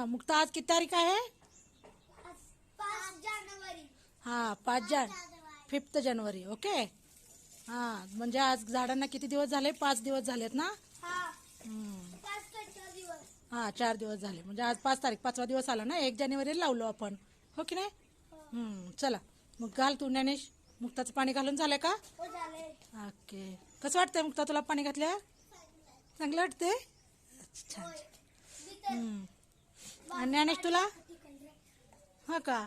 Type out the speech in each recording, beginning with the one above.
हा मुक्ता आज किती तारीख आहे? हा पाच जान फिफ्थ जानेवारी ओके? हा म्हणजे आज झाडांना किती दिवस झाले? पाच दिवस झालेत ना? हा. हा चार दिवस झाले. म्हणजे आज पाच तारीख पाचवा दिवस आला ना? एक जानेवारी लावलो आपण. हो की नाही? हम्म, चला. मग घाल तू ज्ञानेश. मुक्ताचं पाणी घालून झालंय का? हो ओके. कसं वाटतंय मुक्ता तुला पाणी घातल्या चांगलं. वाटतंय? छान. आणि ज्ञानेश तुला? हा का?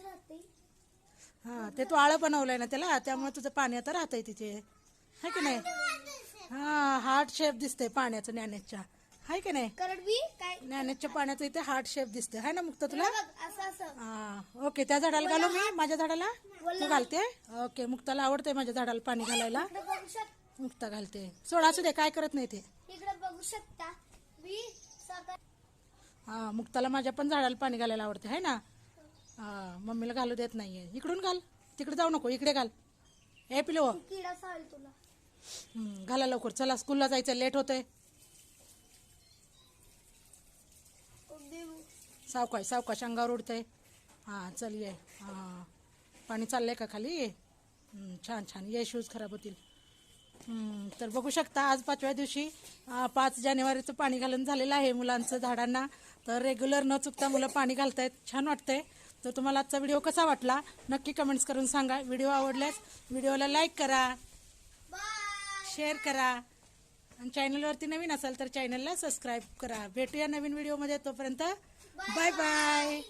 राहते. हा ते तू आळं बनवलंय ना त्याला त्यामुळे तुझं पाणी आता राहतंय तिथे. है की नाही? हा हार्ट शेप दिसतंय पाण्याचं ज्ञानेशच्या. हाय की नाही? ज्ञानेशच्या पाण्याचं इथे हार्ट शेप दिसते हाय ना मुक्त तुला? हा ओके त्या झाडाला घालू मी माझ्या झाडाला? तू घालते? ओके मुक्ताला आवडते माझ्या झाडाला पाणी घालायला. मुक्ता घालते. सोडा असू दे काय करत नाही ते. इकडे बघू शकता. मी सकाळ हा मुक्ताला माझ्या पण झाडाला पाणी घालायला आवडते है ना? हा मम्मीला घालू देत नाहीये. इकडून घाल. तिकडे जाऊ नको इकडे घाल. ए पिलो. किडा चालेल तुला. हम्म, घाला लवकर. चला स्कूलला जायचं लेट होतंय. सावकाश सावकाश अंगावर उडतंय. हां चल ये. हां पाणी चाललंय का खाली? छान छान. ये शूज खराब होतील. तर बघू शकता आज पाचव्या दिवशी पाच जानेवारीचं पाणी घालून झालेलं आहे मुलांचं झाडांना. तर रेग्युलर न चुकता मुलं पाणी घालतायत. छान वाटतंय. तर तुम्हाला आजचा व्हिडिओ कसा वाटला? नक्की कमेंट्स करून सांगा. व्हिडिओ आवडल्यास व्हिडिओला लाईक करा. शेअर करा. आणि चॅनलवरती नवीन असाल तर चॅनलला सबस्क्राईब करा. भेटूया नवीन व्हिडिओमध्ये तोपर्यंत. Bye bye